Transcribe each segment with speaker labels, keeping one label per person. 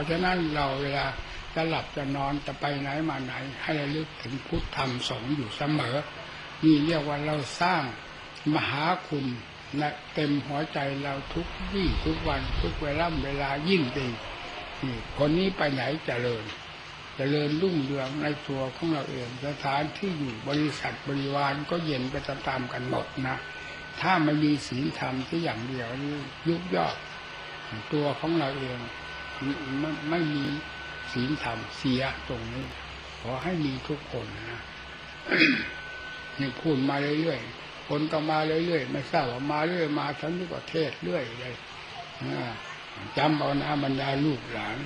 Speaker 1: ราะฉะนั้นเราเวลาจะหลับจะนอนจะไปไหนมาไหน ให้ระลึกถึงพุทธธรรมสงฆ์อยู่เสมอ นี่เรียกว่าเราสร้างมหาคุณนะเต็มหัวใจเราทุกวี่ทุกวันทุกเวลาเวลายิ่งดีนี่คนนี้ไปไหนเจริญเจริญรุ่งเรืองในตัวของเราเองสถานที่อยู่บริษัทบริวารก็เย็นไปตามๆกันหมดนะถ้าไม่มีศีลธรรมที่อย่างเดียวนี่ยุบยอดตัวของเราเอง ไม่ไม่มีศีลธรรมเสียตรงนี้ ขอให้มีทุกคนนะนี่พูดมาเรื่อยๆคนก็มาเรื่อยๆไม่ทราบว่ามาเรื่อยมาทั้งนี้ก็เทศเรื่อยเลยจำเอานะบรรดาลูกหลาน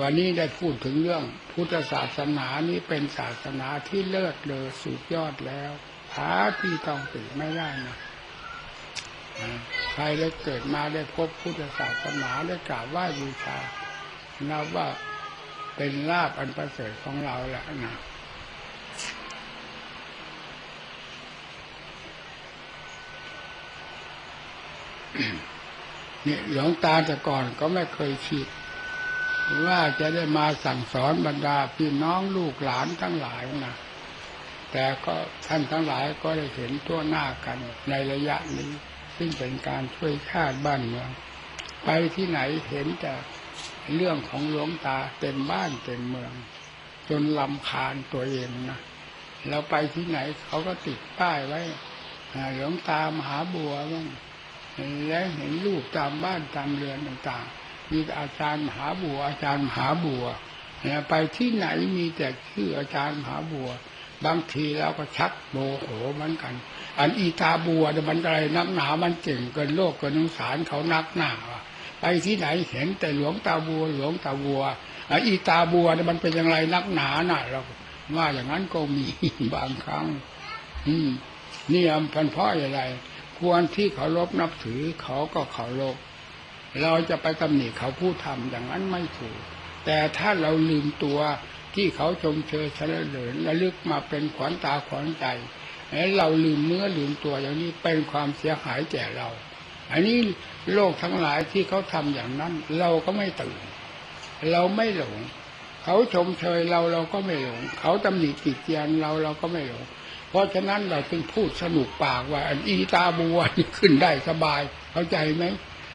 Speaker 1: วันนี้ได้พูดถึงเรื่อง พุทธศาสนานี้เป็นศาสนาที่เลิศเลอสุดยอดแล้วหาที่ต้องติไม่ได้นะ ใครได้เกิดมาได้พบพุทธศาสนาได้กราบไหว้บูชานับว่าเป็นลาบอันประเสริฐของเราแหละนะเนี่ยหลวงตาแต่ก่อนก็ไม่เคยคิด ว่าจะได้มาสั่งสอนบรรดาพี่น้องลูกหลานทั้งหลายนะแต่ก็ท่านทั้งหลายก็ได้เห็นตัวหน้ากันในระยะนี้ ซึ่งเป็นการช่วยชาติบ้านเมือง ไปที่ไหนเห็นแต่เรื่องของหลวงตาเต็มบ้านเต็มเมือง จนลำคาญตัวเองนะเราไปที่ไหนเขาก็ติดป้ายไว้หลวงตามหาบัวบ้างและเห็นรูปตามบ้านตามเรือนต่างๆ มีอาจารย์มหาบัว อาจารย์มหาบัวไปที่ไหนมีแต่ชื่ออาจารย์มหาบัว บางทีเราก็ชักโมโหเหมือนกัน อันอีตาบัวเนี่ยมันอะไรนักหนามันเก่งเกินโลกเกินสงสารเขานักหนาว่ะไปที่ไหนเห็นแต่หลวงตาบัวหลวงตาบัวอันอีตาบัวเนี่ยมันเป็นอย่างไรนักหนาน่ะเราว่าอย่างนั้นก็มีบางครั้ง อืมนี่มันเพราะอะไรควรที่เคารพนับถือเขาก็เคารพเราจะไปตำหนิเขาผู้ทำอย่างนั้นไม่ถูก แต่ถ้าเราลืมตัว ที่เขาชมเชยเฉลิเลินระลึกมาเป็นขวัญตาขวัญใจแล้วเราลืมเนื้อลืมตัวอย่างนี้เป็นความเสียหายแก่เรา อันนี้โลกทั้งหลายที่เขาทำอย่างนั้น เราก็ไม่ตื่น เราไม่หลง เขาชมเชยเราเราก็ไม่หลง เขาตำหนิติเตียนเราเราก็ไม่หลง เพราะฉะนั้นเราจึงพูดสนุกปากว่าอันอีตาบัวขึ้นได้สบาย เข้าใจไหม